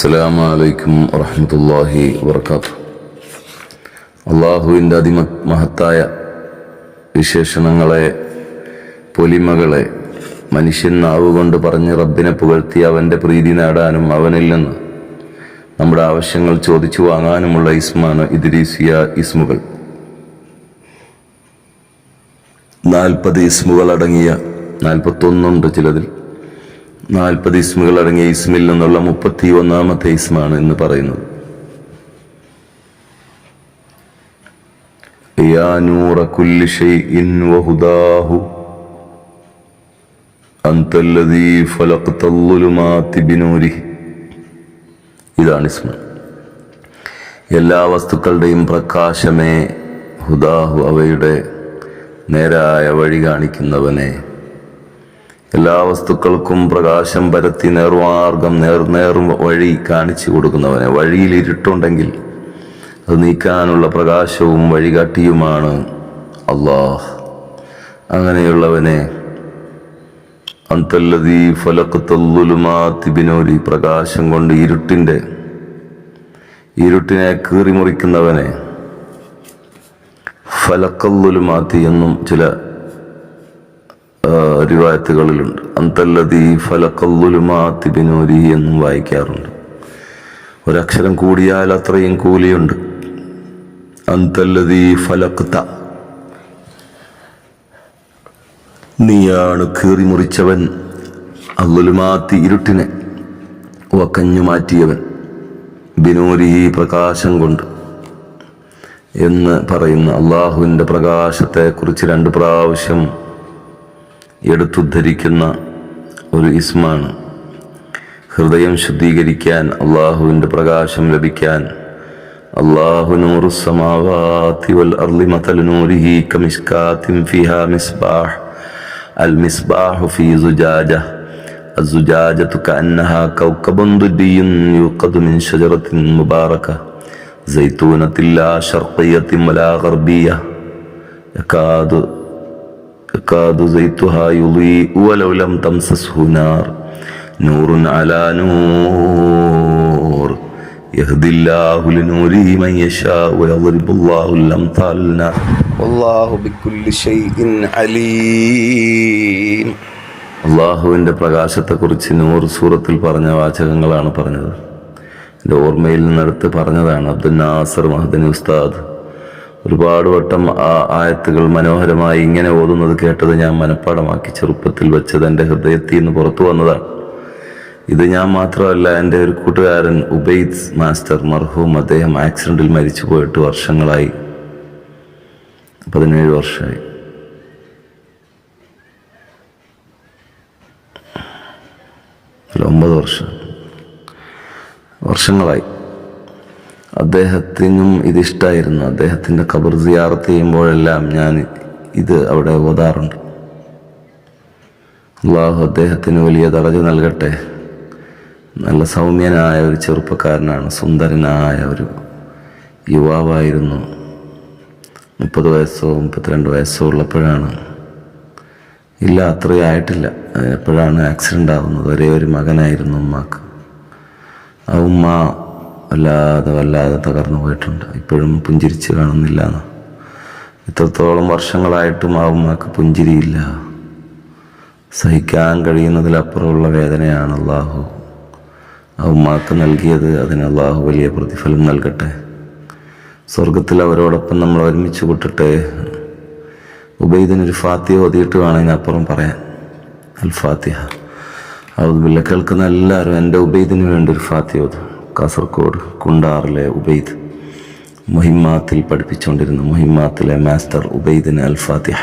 അസ്സലാമു അലൈക്കും വറഹ്മത്തുള്ളാഹി വബർക്കാത്തു അള്ളാഹുവിന്റെ അതിമഹത്തായ വിശേഷണങ്ങളെ പൊലിമകളെ മനുഷ്യൻ നാവുകൊണ്ട് പറഞ്ഞ് റബ്ബിനെ പുകഴ്ത്തി അവന്റെ പ്രീതി നേടാനും അവനിൽ നിന്ന് നമ്മുടെ ആവശ്യങ്ങൾ ചോദിച്ചു വാങ്ങാനുമുള്ള ഇസ്മാണ് ഇദ്രീസിയ ഇസ്മുകൾ. നാൽപ്പത് ഇസ്മുകൾ അടങ്ങിയ നാൽപ്പത്തൊന്നുണ്ട് ചിലതിൽ. നാൽപ്പത് ഇസ്മുകൾ അടങ്ങിയ ഇസ്മിൽ നിന്നുള്ള മുപ്പത്തി ഒന്നാമത്തെ ഇസ്മാണ് എന്ന് പറയുന്നത് يا نور كل شيء وهداه أنت الذي فلقت الظلمات بنوره ഇതാണ് ഇസ്മ എല്ലാ വസ്തുക്കളുടെയും പ്രകാശമേ ഹുദാഹു അവയുടെ നേരായ വഴി കാണിക്കുന്നവനെ എല്ലാ വസ്തുക്കൾക്കും പ്രകാശം പരത്തി നേർമാർഗം നേർ നേർ വഴി കാണിച്ചു കൊടുക്കുന്നവനെ. വഴിയിൽ ഇരുട്ടുണ്ടെങ്കിൽ അത് നീക്കാനുള്ള പ്രകാശവും വഴികാട്ടിയുമാണ് അള്ളാഹ്. അങ്ങനെയുള്ളവനെ അന്തല്ലതി ഫലക്കത്തല്ലുലുമാതിബിനോലി പ്രകാശം കൊണ്ട് ഇരുട്ടിന്റെ ഇരുട്ടിനെ കീറി മുറിക്കുന്നവനെ ഫലക്കല്ലുലുമാത്തി എന്നും ചില റിവായത്തുകളിലുണ്ട് അന്തല്ലതി ഫലക്കല്ലുലുമാത്തി ബിനോരി എന്നും വായിക്കാറുണ്ട്. ഒരക്ഷരം കൂടിയാൽ അത്രയും കൂലിയുണ്ട്. അന്തല്ലതി ഫലക്ത. നീയാണ് കീറി മുറിച്ചവൻ അല്ലുലുമാത്തി ഇരുട്ടിനെ വക്കഞ്ഞു മാറ്റിയവൻ ബിനൂരി പ്രകാശം കൊണ്ട്. എന്ന് പറയുന്ന അള്ളാഹുവിന്റെ പ്രകാശത്തെക്കുറിച്ച് രണ്ട് പ്രാവശ്യം എടുത്തുദ്ധരിക്കുന്ന ഒരു ഇസ്മാണ് ഹൃദയം ശുദ്ധീകരിക്കാൻ അള്ളാഹുവിൻ്റെ പ്രകാശം ലഭിക്കാൻ അള്ളാഹു നൂറു സമാവാതി വൽ അർളി മതൽ നൂരിഹി കമിസ്കാത്തിൻ ഫിഹാ മിസ്ബാഹ് അൽ മിസ്ബാഹു ഫി സുജാജ الزجاجة كأنها كوكب ضدي يوقد من شجرة مباركة زيتونة لا شرقية ولا غربية يكاد يكاد زيتها يضيء ولو لم تمسسه نار نور على نور يهدي الله لنوره من يشاء ويضرب الله الأمثال للناس والله بكل شيء عليم അള്ളാഹുവിൻ്റെ പ്രകാശത്തെക്കുറിച്ച് നൂറ് സൂറത്തിൽ പറഞ്ഞ വാചകങ്ങളാണ് പറഞ്ഞത് എൻ്റെ ഓർമ്മയിൽ നിന്നെടുത്ത് പറഞ്ഞതാണ് അബ്ദുൽ നാസർ മഹദനി ഉസ്താദ് ഒരുപാട് വട്ടം ആ ആയത്തുകൾ മനോഹരമായി ഇങ്ങനെ ഓതുന്നത് കേട്ടത് ഞാൻ മനഃപ്പാടമാക്കി ചെറുപ്പത്തിൽ വെച്ചത് എന്റെ ഹൃദയത്തിൽ നിന്ന് പുറത്തു വന്നതാണ്. ഇത് ഞാൻ മാത്രമല്ല എന്റെ ഒരു കൂട്ടുകാരൻ ഉബൈദ് മാസ്റ്റർ മർഹൂം അദ്ദേഹം ആക്സിഡന്റിൽ മരിച്ചു പോയിട്ട് വർഷങ്ങളായി. പതിനേഴ് വർഷമായി. ഒമ്പത് വർഷം. വർഷങ്ങളായി. അദ്ദേഹത്തിനും ഇതിഷ്ടമായിരുന്നു അദ്ദേഹത്തിന്റെ ഖബർ സിയാറത്ത് ചെയ്യുമ്പോഴെല്ലാം ഞാൻ ഇത് അവിടെ ഓതാറുണ്ട്. അള്ളാഹു അദ്ദേഹത്തിന് വലിയ തറജ നൽകട്ടെ. നല്ല സൗമ്യനായ ഒരു ചെറുപ്പക്കാരനാണ് സുന്ദരനായ ഒരു യുവാവായിരുന്നു. മുപ്പത് വയസ്സോ മുപ്പത്തിരണ്ട് വയസ്സോ ഉള്ളപ്പോഴാണ്. ഇല്ല അത്രയും ആയിട്ടില്ല എപ്പോഴാണ് ആക്സിഡന്റ് ആവുന്നത്? ഒരേ ഒരു മകനായിരുന്നു ഉമ്മാക്ക്. ആ ഉമ്മ വല്ലാതെ വല്ലാതെ തകർന്നു പോയിട്ടുണ്ട്. ഇപ്പോഴും പുഞ്ചിരിച്ച് കാണുന്നില്ല ഇത്രത്തോളം വർഷങ്ങളായിട്ടും ആ ഉമ്മക്ക് പുഞ്ചിരിയില്ല. സഹിക്കാൻ കഴിയുന്നതിലപ്പുറമുള്ള വേദനയാണ് അള്ളാഹു. ആ ഉമ്മാക്ക് നൽകിയത് അതിന് അള്ളാഹു വലിയ പ്രതിഫലം നൽകട്ടെ. സ്വർഗത്തിൽ അവരോടൊപ്പം നമ്മൾ ഒരുമിച്ച് കൂട്ടട്ടെ. ഉബൈദിനൊരു ഫാത്തിഹ ഓതിയിട്ട് വേണം അപ്പുറം പറയാൻ. അൽ ഫാത്തിഹ. അതുപോലെ കേൾക്കുന്ന എല്ലാവരും എന്റെ ഉബൈദിന് വേണ്ടി ഒരു ഫാത്തിഹ ഓതും. കാസർഗോഡ് കുണ്ടാറിലെ ഉബൈദ് മുഹിമാത്തിൽ പഠിപ്പിച്ചുകൊണ്ടിരുന്ന മുഹിമാത്തിലെ മാസ്റ്റർ ഉബൈദിന് അൽ ഫാത്തിഹ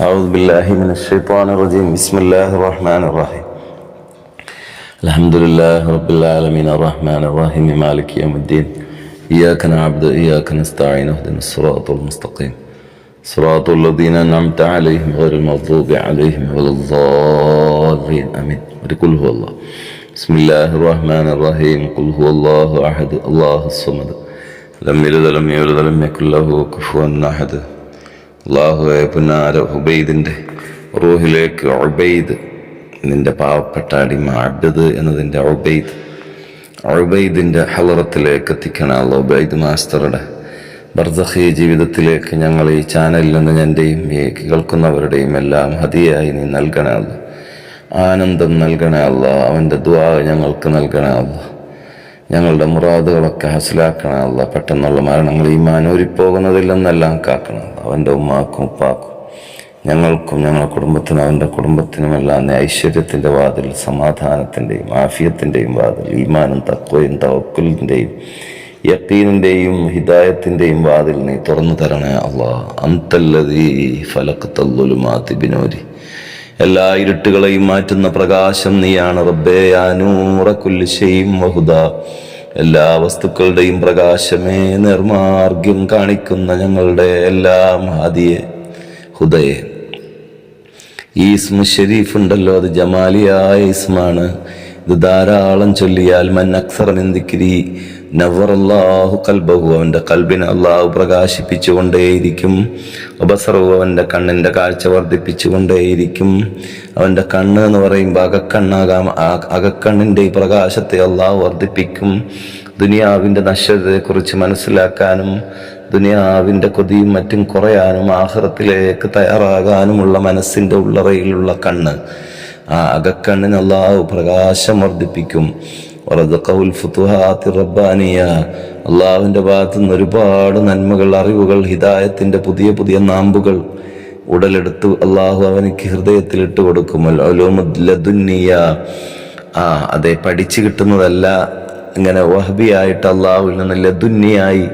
أعوذ بالله من الشيطان الرجيم بسم الله الرحمن الرحيم الحمد لله رب العالمين الرحمن الرحيم مالك يوم الدين إياك نعبد وإياك نستعين اهدنا الصراط المستقيم صراط الذين أنعمت عليهم غير المغضوب عليهم ولا الضالين آمين قل هو الله بسم الله الرحمن الرحيم قل هو الله أحد الله الصمد لم يلد ولم يولد ولم يكن له كفوا أحد അള്ളാഹുവെ പുന്നാര ഉബൈദിൻ്റെ റൂഹിലേക്ക് ഉബൈദ് നിന്റെ പാവപ്പെട്ട അടിമ അബ്ദത് എന്നതിൻ്റെ ഉബൈദ് ഉബൈദിൻ്റെ ഹലറത്തിലേക്ക് എത്തിക്കണം ഉബൈദ് മാസ്റ്ററുടെ ബർദഖി ജീവിതത്തിലേക്ക് ഞങ്ങൾ ഈ ചാനലിൽ നിന്ന് എൻ്റെയും ഈ കേൾക്കുന്നവരുടെയും എല്ലാം ഹതിയായി നീ നൽകണേ അല്ല ആനന്ദം നൽകണേ അല്ല. അവന്റെ ദ്വാ ഞങ്ങൾക്ക് നൽകണേ അല്ല. ഞങ്ങളുടെ മുറാദുകളൊക്കെ ഹസിലാക്കണേ അല്ല. പെട്ടെന്നുള്ള മരണങ്ങൾ ഈ മാനൂരിപ്പോകുന്നതിൽ നിന്നെല്ലാം കാക്കണം അവന്റെ ഉമ്മാക്കും ഉപ്പാക്കും ഞങ്ങൾക്കും ഞങ്ങളുടെ കുടുംബത്തിനും അവന്റെ കുടുംബത്തിനുമെല്ലാം ഐശ്വര്യത്തിന്റെ വാതിൽ സമാധാനത്തിന്റെയും ആഫിയത്തിന്റെയും വാതിൽ ഈമാനും തക്വയും തവക്കുലിന്റെയും യക്കീനിന്റെയും ഹിദായത്തിന്റെയും വാതിൽ നീ തുറന്നു തരണേ അള്ളാ അന്തല്ലതീ ഫലക്കത്തല്ലുലുമാതി ബിനോരി. എല്ലാ ഇരുട്ടുകളെയും മാറ്റുന്ന പ്രകാശം നീയാണ് റബ്ബേ ആനൂറക്കുല്ലിശയും വഹുദ. എല്ലാ വസ്തുക്കളുടെയും പ്രകാശമേ നിർമാർഗ്യം കാണിക്കുന്ന ഞങ്ങളുടെ എല്ലാം ആദിയെ ഹുദയെ. ഈ ഇസ്മ ഷെരീഫ് ഉണ്ടല്ലോ അത് ജമാലിയായ ഇസ്മാണ്. ഇത് ധാരാളം ചൊല്ലിയാൽ മൻ അക്സർ നിന്ദിക്കിരി. നവറല്ലാഹു കൽബഹു. അവന്റെ കൽബിനെ അള്ളാഹു പ്രകാശിപ്പിച്ചുകൊണ്ടേയിരിക്കും. ഉപസർവ് അവന്റെ കണ്ണിന്റെ കാഴ്ച വർദ്ധിപ്പിച്ചുകൊണ്ടേയിരിക്കും. അവന്റെ കണ്ണ് എന്ന് പറയുമ്പോൾ അകക്കണ്ണാകാം. അകക്കണ്ണിന്റെ ഈ പ്രകാശത്തെ അള്ളാഹു വർദ്ധിപ്പിക്കും. ദുനിയാവിന്റെ നശ്വരതയെക്കുറിച്ച് മനസ്സിലാക്കാനും ദുനിയാവിന്റെ കൊതിയും മറ്റും കുറയാനും ആഹൃത്തിലേക്ക് തയ്യാറാകാനുമുള്ള മനസ്സിന്റെ ഉള്ളറയിലുള്ള കണ്ണ്. ആ അകക്കണ്ണിന് അള്ളാഹു പ്രകാശം വർദ്ധിപ്പിക്കും. റബ്ബാനിയ. അള്ളാഹുവിന്റെ ഭാഗത്തു നിന്ന് ഒരുപാട് നന്മകൾ അറിവുകൾ ഹിദായത്തിന്റെ പുതിയ പുതിയ നാമ്പുകൾ ഉടലെടുത്ത് അള്ളാഹു അവനിക്ക് ഹൃദയത്തിൽ ഇട്ട് കൊടുക്കും ലദുന്നിയ. ആ അതെ പഠിച്ചു കിട്ടുന്നതല്ല. ഇങ്ങനെ വഹബിയായിട്ട് അള്ളാഹുവിൽ നിന്ന് ലദുന്നിയായി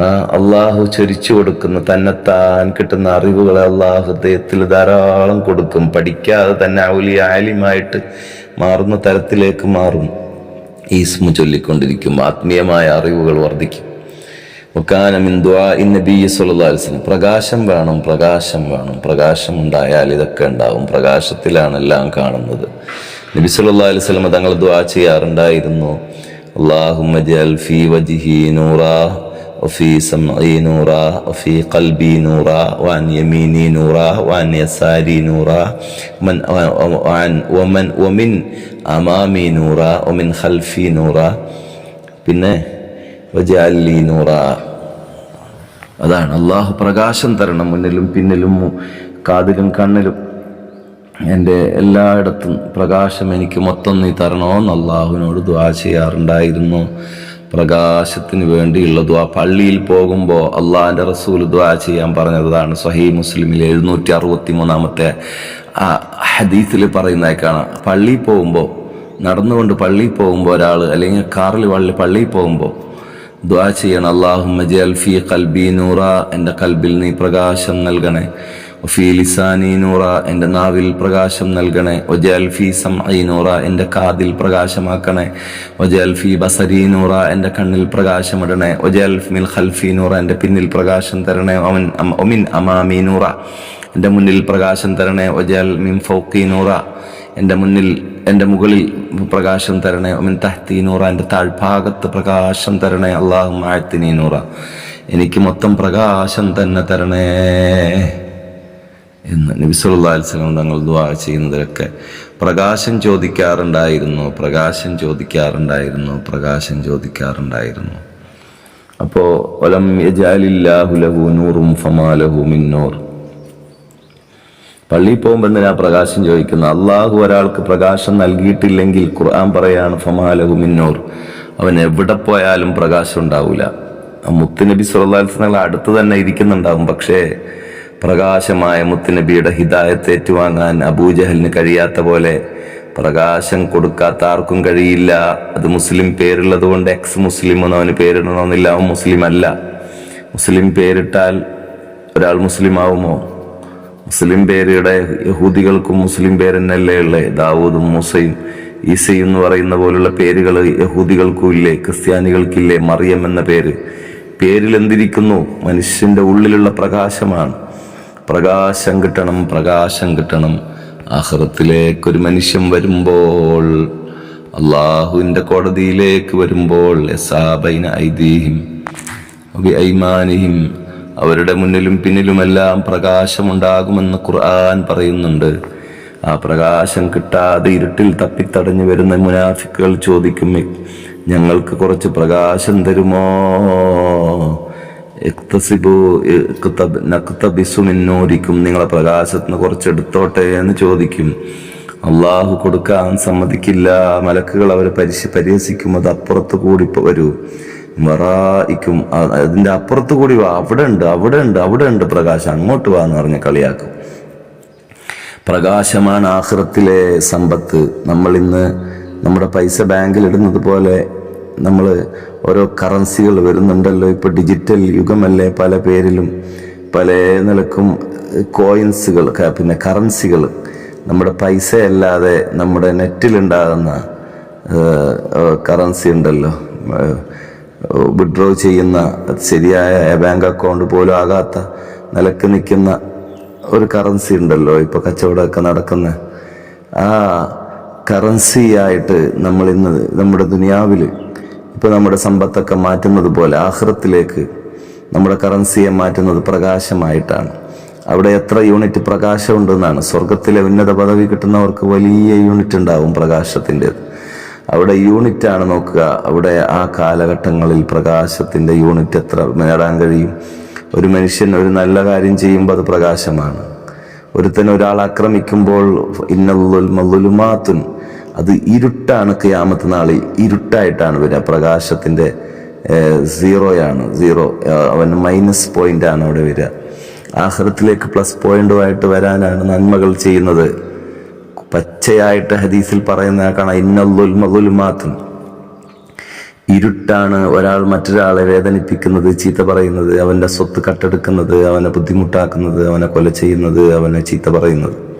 അള്ളാഹു ചൊരിച്ചു കൊടുക്കുന്ന തന്നെത്താൻ കിട്ടുന്ന അറിവുകളെ അള്ളാഹു ഹൃദയത്തിൽ ധാരാളം കൊടുക്കും. പഠിക്കാതെ തന്നെ ഔലി ആലിമായിട്ട് മാറുന്ന തരത്തിലേക്ക് മാറും. ഈസ്മു ചൊല്ലിക്കൊണ്ടിരിക്കും. ആത്മീയമായ അറിവുകൾ വർദ്ധിക്കും. വസ്ലം പ്രകാശം വേണം പ്രകാശം വേണം. പ്രകാശം ഉണ്ടായാൽ ഇതൊക്കെ ഉണ്ടാവും. പ്രകാശത്തിലാണ് എല്ലാം കാണുന്നത്. നബി സല്ലാ അലൈഹി സ്വലമ തങ്ങൾ ദ്വാ ചെയ്യാറുണ്ടായിരുന്നു. അള്ളാഹുമ്മ ജൽ ഫീ വജിഹി നൂറാ. وفي سمعي نورا وفي قلبي نورا وعن يميني نورا وعن يساري نورا ومن وعن ومن ومن أمامي نورا ومن خلفي نورا പിന്നെ വജാലി നൂറ അതാണ് അള്ളാഹു പ്രകാശം തരണം മുന്നിലും പിന്നിലും കാതിലും കണ്ണിലും എൻ്റെ എല്ലായിടത്തും പ്രകാശം എനിക്ക് മൊത്തം നീ തരണമെന്ന് അള്ളാഹുവിനോട് ദ്വാ ചെയ്യാറുണ്ടായിരുന്നു പ്രകാശത്തിന് വേണ്ടിയുള്ള ദ്വാ പള്ളിയിൽ പോകുമ്പോൾ അള്ളാഹിന്റെ റസൂൽ ദ്വാ ചെയ്യാൻ പറഞ്ഞതാണ് സഹീ മുസ്ലിമിൽ എഴുന്നൂറ്റി അറുപത്തി മൂന്നാമത്തെ ഹദീസിൽ പറയുന്നതായിക്കാണ് പള്ളിയിൽ പോകുമ്പോൾ നടന്നുകൊണ്ട് പള്ളിയിൽ പോകുമ്പോൾ ഒരാൾ അല്ലെങ്കിൽ കാറിൽ വള്ളി പള്ളിയിൽ പോകുമ്പോൾ ദ്വാ ചെയ്യണം. അള്ളാഹു മജി അൽഫി കൽബി നൂറ എന്റെ കൽബിൽ നീ പ്രകാശം നൽകണേ. ഫി ലിസാനി നൂറ എന്റെ നാവിൽ പ്രകാശം നൽകണേ. ഒജൽ ഫി സംഐ നൂറ എന്റെ കാതിൽ പ്രകാശമാക്കണേ. ഒജൽ ഫി ബസരി നൂറ എന്റെ കണ്ണിൽ പ്രകാശമിടണേ. ഒജൽ മിൽ ഖൽഫി നൂറ എന്റെ പിന്നിൽ പ്രകാശം തരണേ. ഒമൻ ഒമിൻ അമാമി നൂറ എന്റെ മുന്നിൽ പ്രകാശം തരണേ. ഒജൽ മിൻ ഫൗക്കി നൂറ എന്റെ മുന്നിൽ എന്റെ മുകളിൽ പ്രകാശം തരണേ. ഒമിൻ തഹ്തി നൂറ എന്റെ താഴ്ഭാഗത്ത് പ്രകാശം തരണേ. അള്ളാഹു മാഴത്തിനി നൂറ. എനിക്ക് മൊത്തം പ്രകാശം തന്നെ തരണേ. എന്ന് നബിസുല്ലാസ്ലം തങ്ങൾ ദ്വാ ചെയ്യുന്നതിലൊക്കെ പ്രകാശം ചോദിക്കാറുണ്ടായിരുന്നു പ്രകാശം ചോദിക്കാറുണ്ടായിരുന്നു പ്രകാശം ചോദിക്കാറുണ്ടായിരുന്നു. അപ്പോൾ ഒലം യജാലില്ലാഹുലഹു നൂറും ഫമാലഹു മിന്നൂർ പള്ളിയിൽ പോകുമ്പോൾ എന്തിനാ പ്രകാശം ചോദിക്കുന്നു അള്ളാഹു ഒരാൾക്ക് പ്രകാശം നൽകിയിട്ടില്ലെങ്കിൽ ഖുർആൻ പറയാണ് ഫമാലഹു മിന്നൂർ അവൻ എവിടെ പോയാലും പ്രകാശം ഉണ്ടാവില്ല മുത്തുനബി സുല്ലാസ്ലങ്ങൾ അടുത്ത് തന്നെ ഇരിക്കുന്നുണ്ടാവും. പക്ഷേ പ്രകാശമായ മുത്തുനബിയുടെ ഹിദായത്ത് ഏറ്റുവാങ്ങാൻ അബൂജഹലിന് കഴിയാത്ത പോലെ പ്രകാശം കൊടുക്കാത്ത ആർക്കും കഴിയില്ല. അത് മുസ്ലിം പേരുള്ളത് കൊണ്ട് എക്സ് മുസ്ലിം ഒന്നും അവന് പേരിടണമെന്നില്ല. അവൻ മുസ്ലിം അല്ല. മുസ്ലിം പേരിട്ടാൽ ഒരാൾ മുസ്ലിം ആവുമോ? മുസ്ലിം പേരുടെ യഹൂദികൾക്കും മുസ്ലിം പേരെന്നല്ലേ ഉള്ളേ? ദാവൂദും മൂസയും ഈസയും എന്ന് പറയുന്ന പോലുള്ള പേരുകൾ യഹൂദികൾക്കും ഇല്ലേ ക്രിസ്ത്യാനികൾക്കില്ലേ? മറിയം എന്ന പേര്. പേരിൽ എന്തിരിക്കുന്നു മനുഷ്യന്റെ ഉള്ളിലുള്ള പ്രകാശമാണ്. പ്രകാശം കിട്ടണം പ്രകാശം കിട്ടണം. ആഹ്റത്തിലേക്ക് ഒരു മനുഷ്യൻ വരുമ്പോൾ അള്ളാഹുവിന്റെ കോടതിയിലേക്ക് വരുമ്പോൾ ഐദീഹിം ഐമാനിഹിം അവരുടെ മുന്നിലും പിന്നിലുമെല്ലാം പ്രകാശമുണ്ടാകുമെന്ന് ഖുർആൻ പറയുന്നുണ്ട്. ആ പ്രകാശം കിട്ടാതെ ഇരുട്ടിൽ തപ്പിത്തടഞ്ഞു വരുന്ന മുനാഫിക്കുകൾ ചോദിക്കും ഞങ്ങൾക്ക് കുറച്ച് പ്രകാശം തരുമോ? ഇക്തസിബു ഇക്തബ് നക്തബിസു മിന്നൂരിക്കും നിങ്ങളെ പ്രകാശത്തിന് കുറച്ച് എടുത്തോട്ടെ എന്ന് ചോദിക്കും. അള്ളാഹു കൊടുക്കാൻ സമ്മതിക്കില്ല. മലക്കുകൾ അവരെ പരിശ പരിഹസിക്കും അത് അപ്പുറത്ത് കൂടി വരൂ. വറായിക്കും അ- അതിന്റെ അപ്പുറത്ത് കൂടി വാ. അവിടെ ഉണ്ട് അവിടെ ഉണ്ട് അവിടെ ഉണ്ട് പ്രകാശം. അങ്ങോട്ട് വാ എന്ന് പറഞ്ഞ് കളിയാക്കും. പ്രകാശമാണ് ആഹ്റത്തിലെ സമ്പത്ത്. നമ്മൾ ഇന്ന് നമ്മുടെ പൈസ ബാങ്കിൽ ഇടുന്നത് പോലെ നമ്മൾ ഓരോ കറൻസികൾ വരുന്നുണ്ടല്ലോ. ഇപ്പോൾ ഡിജിറ്റൽ യുഗമല്ലേ പല പേരിലും പല നിലക്കും കോയിൻസുകൾ പിന്നെ കറൻസികൾ നമ്മുടെ പൈസ അല്ലാതെ നമ്മുടെ നെറ്റിലുണ്ടാകുന്ന കറൻസി ഉണ്ടല്ലോ. വിഡ്രോ ചെയ്യുന്ന ശരിയായ ബാങ്ക് അക്കൗണ്ട് പോലും ആകാത്ത നിലയ്ക്ക് നിൽക്കുന്ന ഒരു കറൻസി ഉണ്ടല്ലോ ഇപ്പോൾ കച്ചവടമൊക്കെ നടക്കുന്ന. ആ കറൻസിയായിട്ട് നമ്മൾ നമ്മുടെ ദുനിയാവിൽ ഇപ്പൊ നമ്മുടെ സമ്പത്തൊക്കെ മാറ്റുന്നത് പോലെ ആഹ്റത്തിലേക്ക് നമ്മുടെ കറൻസിയെ മാറ്റുന്നത് പ്രകാശമായിട്ടാണ്. അവിടെ എത്ര യൂണിറ്റ് പ്രകാശമുണ്ടെന്നാണ്. സ്വർഗത്തിലെ ഉന്നത പദവി കിട്ടുന്നവർക്ക് വലിയ യൂണിറ്റ് ഉണ്ടാവും പ്രകാശത്തിന്റെത്. അവിടെ യൂണിറ്റ് ആണ് നോക്കുക. അവിടെ ആ കാലഘട്ടങ്ങളിൽ പ്രകാശത്തിന്റെ യൂണിറ്റ് എത്ര നേടാൻ കഴിയും. ഒരു മനുഷ്യൻ ഒരു നല്ല കാര്യം ചെയ്യുമ്പോൾ അത് പ്രകാശമാണ്. ഒരുത്തൻ ഒരാൾ ആക്രമിക്കുമ്പോൾ ഇന്നുലുമാത്തുൻ അത് ഇരുട്ടാണ് ക്യാമത്ത് നാളിൽ ഇരുട്ടായിട്ടാണ് വരിക. പ്രകാശത്തിന്റെ സീറോയാണ്. സീറോ അവൻ മൈനസ് പോയിന്റ് ആണ് അവിടെ വരിക. ആഹ്റത്തിലേക്ക് പ്ലസ് പോയിന്റുമായിട്ട് വരാനാണ് നന്മകൾ ചെയ്യുന്നത്. പച്ചയായിട്ട് ഹദീസിൽ പറയുന്ന കാണാം ഇന്നുൽമതുലുമാത്തുൻ ഇരുട്ടാണ് ഒരാൾ മറ്റൊരാളെ വേദനിപ്പിക്കുന്നത് ചീത്ത പറയുന്നത് അവന്റെ സ്വത്ത് കട്ടെടുക്കുന്നത് അവനെ ബുദ്ധിമുട്ടാക്കുന്നത് അവനെ കൊല ചെയ്യുന്നത് അവനെ ചീത്ത പറയുന്നത്.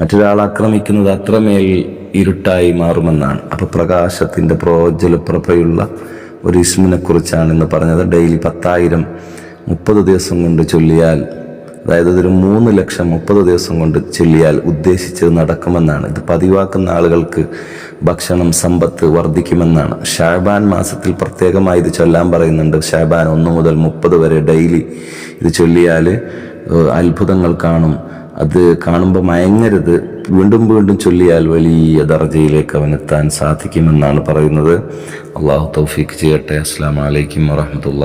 മറ്റൊരാൾ ആക്രമിക്കുന്നത് അത്രമേൽ ഇരുട്ടായി മാറുമെന്നാണ്. അപ്പോൾ പ്രകാശത്തിന്റെ പ്രോജ്വലപ്രഭയുള്ള ഒരു ഇസ്മിനെ കുറിച്ചാണ് ഇന്ന് പറഞ്ഞത്. ഡെയിലി പത്തായിരം മുപ്പത് ദിവസം കൊണ്ട് ചൊല്ലിയാൽ അതായത് ഇതൊരു മൂന്ന് ലക്ഷം മുപ്പത് ദിവസം കൊണ്ട് ചൊല്ലിയാൽ ഉദ്ദേശിച്ചത് നടക്കുമെന്നാണ്. ഇത് പതിവാക്കുന്ന ആളുകൾക്ക് ഭക്ഷണം സമ്പത്ത് വർദ്ധിക്കുമെന്നാണ്. ഷാബാൻ മാസത്തിൽ പ്രത്യേകമായി ഇത് ചൊല്ലാൻ പറയുന്നുണ്ട്. ഷാബാൻ ഒന്ന് മുതൽ മുപ്പത് വരെ ഡെയിലി ഇത് ചൊല്ലിയാൽ അത്ഭുതങ്ങൾ കാണും. അത് കാണുമ്പോൾ മയങ്ങരുത്. വീണ്ടും വീണ്ടും ചൊല്ലിയാൽ വലിയ ദർജയിലേക്ക് അവനെത്താൻ സാധിക്കുമെന്നാണ് പറയുന്നത്. അള്ളാഹു തൗഫീഖ് ചെയ്യട്ടെ. അസ്സാം വലൈക്കും വാഹമത്തുള്ള